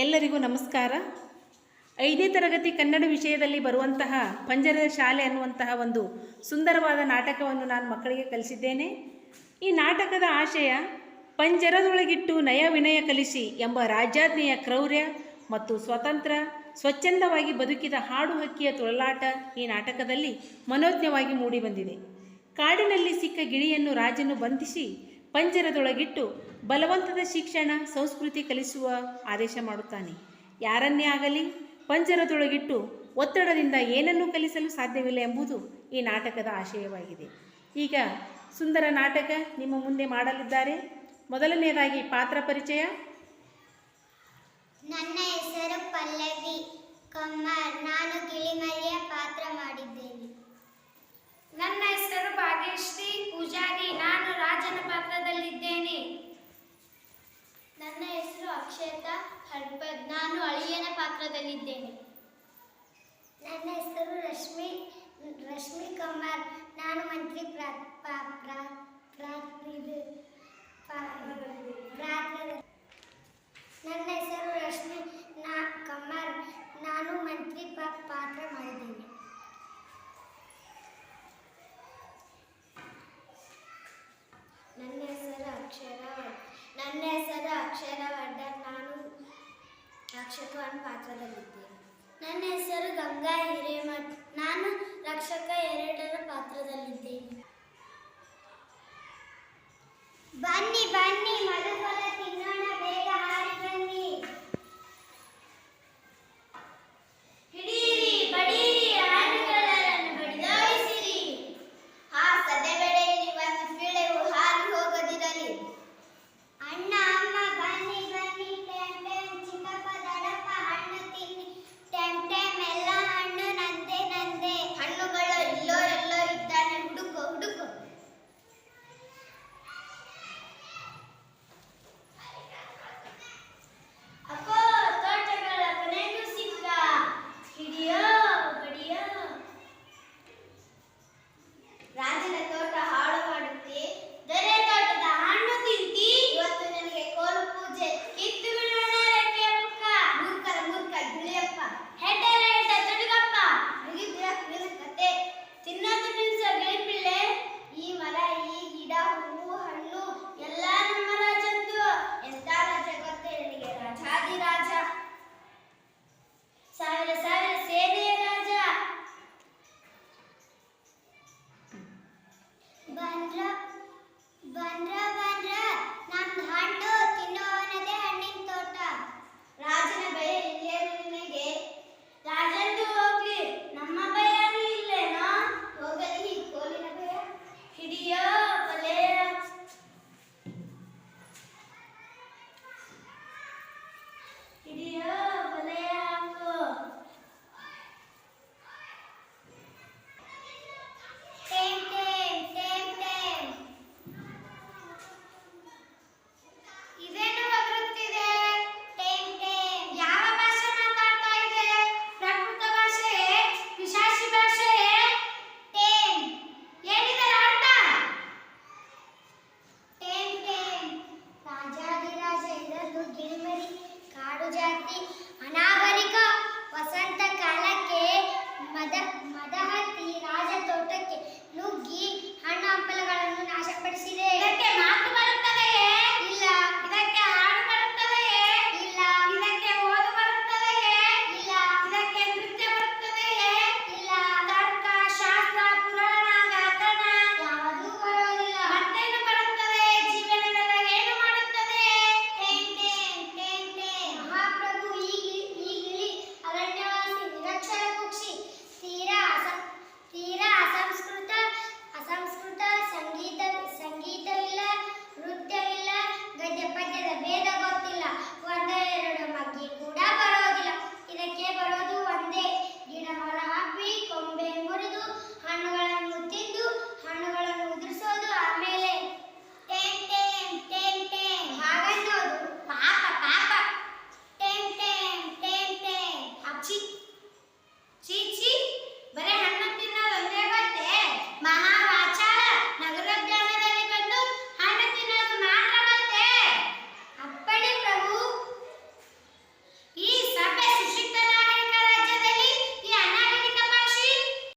ಎಲ್ಲರಿಗೂ ನಮಸ್ಕಾರ. ಐದನೇ ತರಗತಿ ಕನ್ನಡ ವಿಷಯದಲ್ಲಿ ಬರುವಂತಹ ಪಂಜರದ ಶಾಲೆ ಅನ್ನುವಂತಹ ಒಂದು ಸುಂದರವಾದ ನಾಟಕವನ್ನು ನಾನು ಮಕ್ಕಳಿಗೆ ಕಲಿಸಿದ್ದೇನೆ. ಈ ನಾಟಕದ ಆಶಯ ಪಂಜರದೊಳಗಿಟ್ಟು ನಯ ವಿನಯ ಕಲಿಸಿ ಎಂಬ ರಾಜ್ಯಾಜ್ಞೆಯ ಕ್ರೌರ್ಯ ಮತ್ತು ಸ್ವತಂತ್ರ, ಸ್ವಚ್ಛಂದವಾಗಿ ಬದುಕಿದ ಹಾಡು ಹಕ್ಕಿಯ ತುಳಲಾಟ ಈ ನಾಟಕದಲ್ಲಿ ಮನೋಜ್ಞವಾಗಿ ಮೂಡಿಬಂದಿದೆ. ಕಾಡಿನಲ್ಲಿ ಸಿಕ್ಕ ಗಿಳಿಯನ್ನು ರಾಜನು ಬಂಧಿಸಿ ಪಂಜರದೊಳಗಿಟ್ಟು ಬಲವಂತದ ಶಿಕ್ಷಣ ಸಂಸ್ಕೃತಿ ಕಲಿಸುವ ಆದೇಶ ಮಾಡುತ್ತಾನೆ. ಯಾರನ್ನೇ ಆಗಲಿ ಪಂಜರದೊಳಗಿಟ್ಟು ಒತ್ತಡದಿಂದ ಏನನ್ನೂ ಕಲಿಸಲು ಸಾಧ್ಯವಿಲ್ಲ ಎಂಬುದು ಈ ನಾಟಕದ ಆಶಯವಾಗಿದೆ. ಈಗ ಸುಂದರ ನಾಟಕ ನಿಮ್ಮ ಮುಂದೆ ಮಾಡಲಿದ್ದಾರೆ. ಮೊದಲನೆಯದಾಗಿ ಪಾತ್ರ ಪರಿಚಯ. ನನ್ನ ಹೆಸರು ಪಲ್ಲವಿ ಕಮ್ಮಾರ್. ನಾನು ಗಿಳಿಮರಿಯ ಪಾತ್ರ ಮಾಡಿದ್ದೇನೆ. ನನ್ನ ಹೆಸರು ಭಾಗ್ಯಶ್ರೀ ಪೂಜಾರಿ. ನಾನು ರಾಜನ ಪಾತ್ರದಲ್ಲಿದ್ದೇನೆ ನನ್ನ ಹೆಸರು ಅಕ್ಷತಾ ಹಡ್ಪದ್ ನಾನು ಅಳಿಯನ ಪಾತ್ರದಲ್ಲಿದ್ದೇನೆ. ನನ್ನ ಹೆಸರು ರಶ್ಮಿ ರಶ್ಮಿ ಕಮ್ಮಾರ್ ನಾನು ಮಂತ್ರಿ ನನ್ನ ಹೆಸರು ರಶ್ಮಿ, ನಾ ಕಮ್ಮಾರ್ ನಾನು ಮಂತ್ರಿ ಪಾತ್ರ ಮಾಡಿದ್ದೇನೆ. ನನ್ನ ಹೆಸರು ಅಕ್ಷರ, ನನ್ನ ಹೆಸರು ಅಕ್ಷರ ರಕ್ಷಕವನ್ ಪಾತ್ರದಲ್ಲಿದ್ದೇನೆ ನನ್ನ ಹೆಸರು ಗಂಗಾ